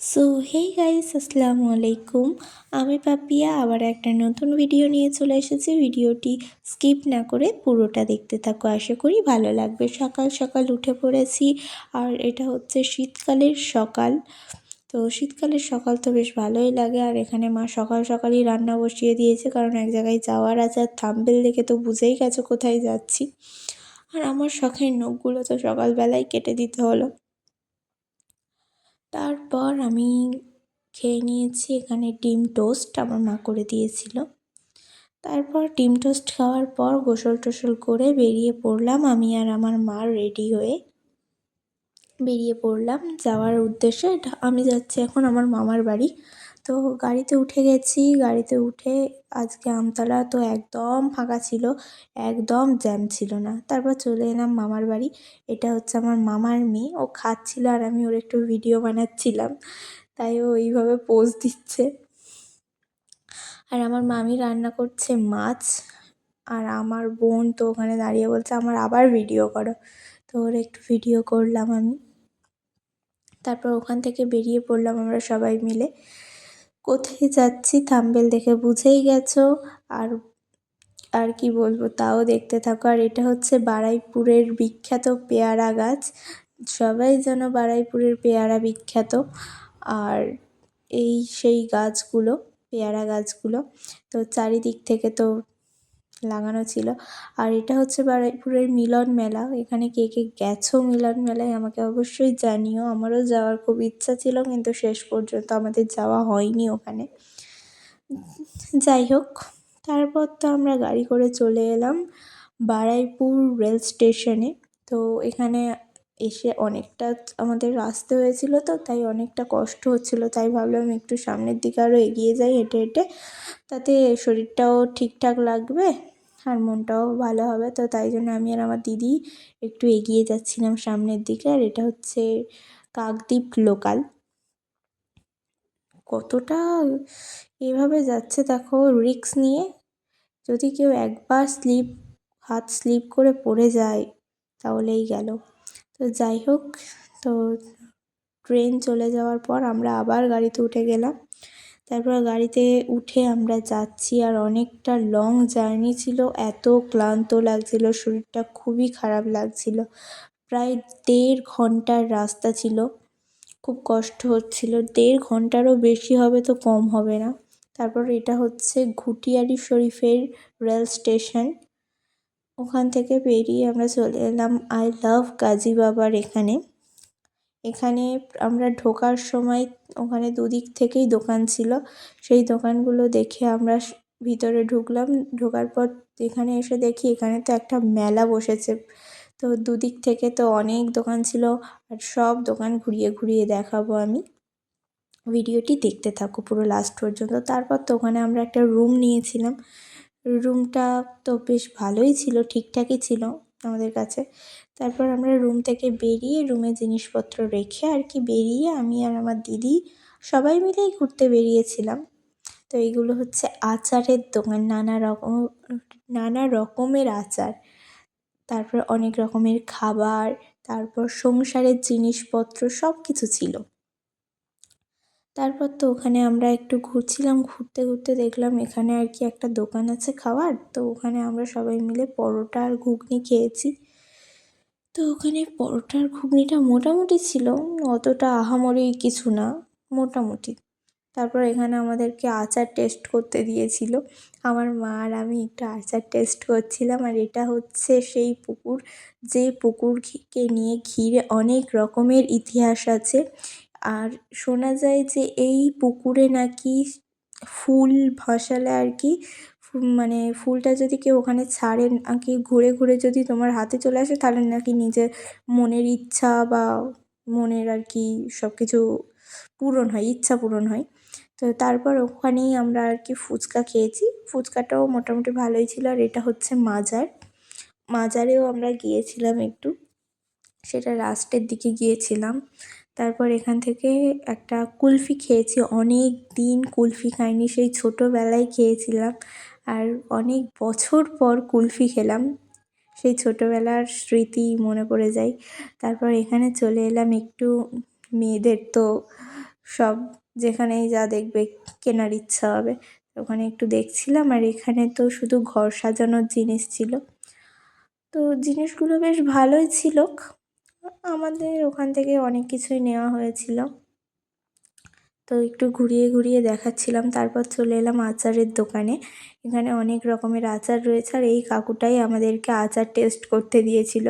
So hey guys আসসালামু আলাইকুম। আমি পাপিয়া, আবার একটা নতুন ভিডিও নিয়ে চলে এসেছি। ভিডিওটি স্কিপ না করে পুরোটা দেখতে থাকো। আশা করি ভালো লাগবে। সকাল সকাল উঠে পড়েছি। আর এটা হচ্ছে শীতকালের সকাল। তো শীতকালের সকাল তো বেশ ভালোই লাগে। আর এখানে মা সকাল সকালই রান্না বসিয়ে দিয়েছে। কারণ এক জায়গায় যাওয়ার আছে। আর থাম্বেল দেখে তো বুঝেই গেছো কোথায় যাচ্ছি। আর আমার শখের নখগুলো তো সকালবেলায় কেটে দিতে হলো। তারপর আমি খেয়ে নিয়েছি এখানে ডিম টোস্ট আমার মা করে দিয়েছিল। তারপর ডিম টোস্ট খাওয়ার পর গোসল টোসল করে বেরিয়ে পড়লাম আমি আর আমার মা রেডি হয়ে বেরিয়ে পড়লাম। যাওয়ার উদ্দেশ্যে আমি যাচ্ছি এখন আমার মামার বাড়ি। তো গাড়িতে উঠে গেছি। গাড়িতে উঠে আজকে আমতলা তো একদম ফাঁকা ছিল, একদম জ্যাম ছিল না। তারপর চলে এলাম মামার বাড়ি। এটা হচ্ছে আমার মামার মেয়ে। ও খাচ্ছিল আর আমি ওর একটু ভিডিও বানাচ্ছিলাম। তাই ও এইভাবে পোজ দিচ্ছে। আর আমার মামি রান্না করছে মাছ। আর আমার বোন তো ওখানে দাঁড়িয়ে বলছে, আমার আবার ভিডিও করো। তো ওর একটু ভিডিও করলাম আমি। তারপর ওখান থেকে বেরিয়ে পড়লাম আমরা সবাই মিলে। কোথায় যাচ্ছি থাম্বেল দেখে বুঝেই গেছো? আর আর কি বলব, তাও দেখতে থাকো। আর এটা হচ্ছে বারাইপুরের বিখ্যাত পেয়ারা গাছ। সবাই যেন বারাইপুরের পেয়ারা বিখ্যাত। আর এই সেই গাছগুলো, পেয়ারা গাছগুলো, তো চারিদিক থেকে তো লাগানো ছিল। আর এটা হচ্ছে বারাইপুরের মিলন মেলা। এখানে কে কে গেছো মিলন মেলায় আমাকে অবশ্যই জানিও। আমারও যাওয়ার খুব ইচ্ছা ছিল, কিন্তু শেষ পর্যন্ত আমাদের যাওয়া হয়নি ওখানে। যাই হোক, তারপর তো আমরা গাড়ি করে চলে এলাম বারাইপুর রেল স্টেশনে। তো এখানে এসে অনেকটা আমাদের আসতে হয়েছিল তো, তাই অনেকটা কষ্ট হচ্ছিল। তাই ভাবলাম একটু সামনের দিকে আরও এগিয়ে যাই হেঁটে হেঁটে। তাতে শরীরটাও ঠিকঠাক লাগবে, আর মনটাও ভালো হবে তো, তাই জন্য আমি আর আমার দিদি একটু এগিয়ে যাচ্ছিলাম সামনের দিকে। আর এটা হচ্ছে কাকদ্বীপ লোকাল। কতটা এভাবে যাচ্ছে দেখো রিক্স নিয়ে। যদি কেউ একবার স্লিপ, হাত স্লিপ করে পড়ে যায়, তাহলেই গেল। তো যাই হোক, তো ট্রেন চলে যাওয়ার পর আমরা আবার গাড়িতে উঠে গেলাম। তারপর গাড়িতে উঠে আমরা যাচ্ছি আর অনেকটা লং জার্নি ছিল। এত ক্লান্ত লাগছিল, শরীরটা খুবই খারাপ লাগছিল। প্রায় দেড় ঘণ্টার রাস্তা ছিল। খুব কষ্ট হচ্ছিল। দেড় ঘন্টারও বেশি হবে তো কম হবে না। তারপর এটা হচ্ছে ঘুটিয়ারি শরীফের রেল স্টেশন ওখান থেকে বেরিয়ে আমরা চলে এলাম আই লাভ গাজী বাবার এখানে। এখানে আমরা ঢোকার সময় ওখানে দুদিক থেকেই দোকান ছিল। সেই দোকানগুলো দেখে আমরা ভিতরে ঢুকলাম। ঢোকার পর এখানে এসে দেখি এখানে তো একটা মেলা বসেছে। তো দুদিক থেকে তো অনেক দোকান ছিল আর সব দোকান ঘুরিয়ে ঘুরিয়ে দেখাবো আমি। ভিডিওটি দেখতে থাকো পুরো লাস্ট পর্যন্ত। তারপর তো ওখানে আমরা একটা রুম নিয়েছিলাম। রুমটা তো বেশ ভালোই ছিল, ঠিকঠাকই ছিল আমাদের কাছে। তারপর আমরা রুম থেকে বেরিয়ে রুমে জিনিসপত্র রেখে আর কি বেরিয়ে আমি আর আমার দিদি সবাই মিলেই ঘুরতে বেরিয়েছিলাম। তো এইগুলো হচ্ছে আচারের দোকান, নানা রকম, নানা রকমের আচার। তারপর অনেক রকমের খাবার, তারপর সংসারের জিনিসপত্র সব কিছু ছিল। তারপর তো ওখানে আমরা একটু ঘুরছিলাম, ঘুরতে ঘুরতে দেখলাম এখানে আর কি একটা দোকান আছে খাওয়ার। তো ওখানে আমরা সবাই মিলে পরোটা আর ঘুগনি খেয়েছি। তো ওখানে পরোটার ঘুগনিটা মোটামুটি ছিল, অতটা আহামরি কিছু না, মোটামুটি। তারপর এখানে আমাদেরকে আচার টেস্ট করতে দিয়েছিল। আমার মা আর আমি একটু আচার টেস্ট করছিলাম আর এটা হচ্ছে সেই পুকুর। যে পুকুরকে নিয়ে ঘিরে অনেক রকমের ইতিহাস আছে। আর শোনা যায় যে এই পুকুরে নাকি ফুল ভাসালে আর কি মানে ফুলটা যদি কেউ ওখানে ছাড়ে নাকি ঘুরে ঘুরে যদি তোমার হাতে চলে আসে, তাহলে নাকি নিজের মনের ইচ্ছা বা মনের আর কি সব কিছু পূরণ হয়, ইচ্ছা পূরণ হয়। তো তারপর ওখানেই আমরা আর কি ফুচকা খেয়েছি। ফুচকাটাও মোটামুটি ভালোই ছিল আর এটা হচ্ছে মাজার। মাজারেও আমরা গিয়েছিলাম একটু। সেটা লাস্টের দিকে গিয়েছিলাম। তারপর এখান থেকে একটা কুলফি খেয়েছি। অনেক দিন কুলফি খাইনি, সেই ছোটোবেলায় খেয়েছিলাম। আর অনেক বছর পর কুলফি খেলাম, সেই ছোটোবেলার স্মৃতি মনে পড়ে যায়। তারপর এখানে চলে এলাম একটু মেয়েদের, তো সব যেখানেই যা দেখবে কেনার ইচ্ছা হবে, ওখানে একটু দেখছিলাম। আর এখানে তো শুধু ঘর সাজানোর জিনিস ছিল। তো জিনিসগুলো বেশ ভালোই ছিল। আমাদের ওখান থেকে অনেক কিছুই নেওয়া হয়েছিল। তো একটু ঘুরিয়ে ঘুরিয়ে দেখাচ্ছিলাম, তারপর চলে এলাম আচারের দোকানে। এখানে অনেক রকমের আচার রয়েছে আর এই কাকুটাই আমাদেরকে আচার টেস্ট করতে দিয়েছিল।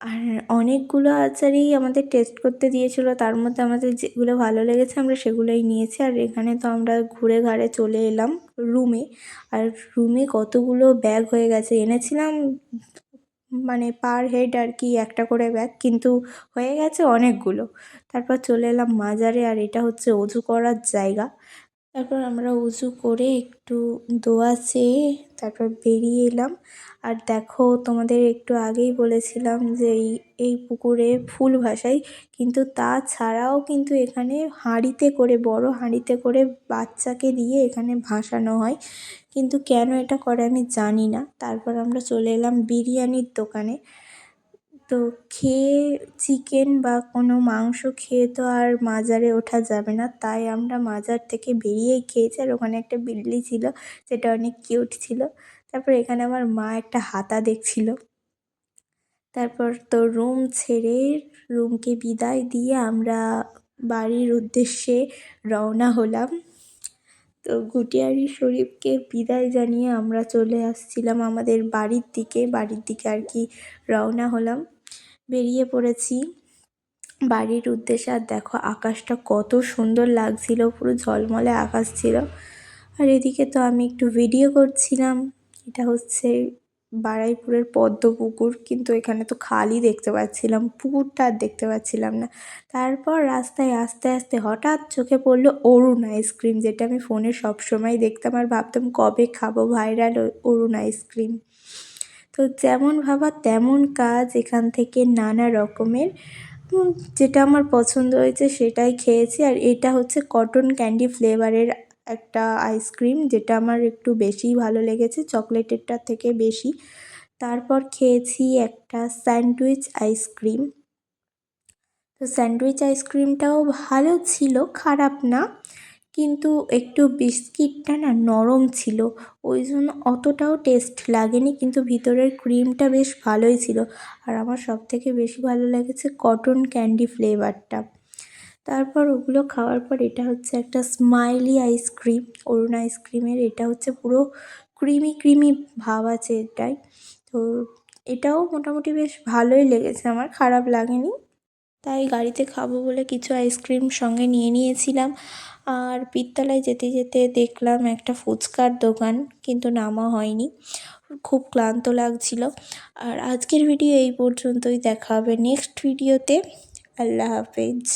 আর অনেকগুলো আচারই আমাদের টেস্ট করতে দিয়েছিল, তার মধ্যে আমাদের যেগুলো ভালো লেগেছে আমরা সেগুলোই নিয়েছি। আর এখানে তো আমরা ঘুরে ঘাড়ে চলে এলাম রুমে আর রুমে কতগুলো ব্যাগ হয়ে গেছে এনেছিলাম মানে পার হেড আর কি একটা করে ব্যাগ কিন্তু হয়ে গেছে অনেকগুলো। তারপর চলে এলাম মাজারে আর এটা হচ্ছে অজু করার জায়গা। তারপর আমরা উজু করে একটু দোয়া চেয়ে তারপর বেরিয়ে এলাম। আর দেখো, তোমাদের একটু আগেই বলেছিলাম যে এই এই পুকুরে ফুল ভাসাই, কিন্তু তাছাড়াও কিন্তু এখানে হাঁড়িতে করে, বড় হাঁড়িতে করে বাচ্চাকে দিয়ে এখানে ভাসানো হয়। কিন্তু কেন এটা করে আমি জানি না। তারপর আমরা চলে এলাম বিরিয়ানির দোকানে। তো খেয়ে চিকেন বা কোনো মাংস খেয়ে তো আর মাজারে ওঠা যাবে না। তাই আমরা মাজার থেকে বেরিয়েই খেয়েছি আর ওখানে একটা বিল্লি ছিল যেটা অনেক কিউট ছিল। তারপর এখানে আমার মা একটা হাতা দেখছিল। তারপর তো রুম ছেড়ে রুমকে বিদায় দিয়ে আমরা বাড়ির উদ্দেশ্যে রওনা হলাম। তো গুটিয়ারি শরীফকে বিদায় জানিয়ে আমরা চলে আসছিলাম আমাদের বাড়ির দিকে বাড়ির দিকে আর কি রওনা হলাম। বেরিয়ে পড়েছি। বাড়ির উদ্দেশ্যে, আর দেখো আকাশটা কত সুন্দর লাগছিল, পুরো ঝলমলে আকাশ ছিল। আর এদিকে তো আমি একটু ভিডিও করছিলাম, এটা হচ্ছে বারুইপুরের পদ্ম পুকুর কিন্তু এখানে তো খালি দেখতে পাচ্ছিলাম, পুকুরটা আর দেখতে পাচ্ছিলাম না। তারপর রাস্তায় আস্তে আস্তে হঠাৎ চোখে পড়ল অরুণ আইসক্রিম, যেটা আমি ফোনে সবসময় দেখতাম আর ভাবতাম কবে খাব, ভাইরাল অরুণ আইসক্রিম। তো যেমন ভাবা তেমন কাজ এখান থেকে নানা রকমের। যেটা আমার পছন্দ হয়েছে সেটাই খেয়েছি। আর এটা হচ্ছে কটন ক্যান্ডি ফ্লেভারের একটা আইসক্রিম যেটা আমার একটু বেশিই ভালো লেগেছে, চকলেটেরটা থেকে বেশি। তারপর খেয়েছি একটা স্যান্ডউইচ আইসক্রিম তো স্যান্ডউইচ আইসক্রিমটাও ভালো ছিল, খারাপ না। কিন্তু একটু বিস্কিটটা না নরম ছিল। ওই জন্য অতটাও টেস্ট লাগেনি, কিন্তু ভিতরের ক্রিমটা বেশ ভালোই ছিল। আর আমার সবথেকে বেশি ভালো লেগেছে কটন ক্যান্ডি ফ্লেভারটা তারপর ওগুলো খাওয়ার পর এটা হচ্ছে একটা স্মাইলি আইসক্রিম অরুণ আইসক্রিমের এটা হচ্ছে পুরো ক্রিমি ক্রিমি ভাব আছে এটাই। তো এটাও মোটামুটি বেশ ভালোই লেগেছে, আমার খারাপ লাগেনি। তাই গাড়িতে খাব বলে কিছু আইসক্রিম সঙ্গে নিয়ে নিয়েছিলাম। আর বিদ্যালয় যেতে যেতে দেখলাম একটা ফুচকার দোকান, কিন্তু নামা হয়নি। খুব ক্লান্ত লাগছিল। আর আজকের ভিডিও এই পর্যন্তই, দেখা হবে নেক্সট ভিডিওতে। আল্লাহ হাফেজ।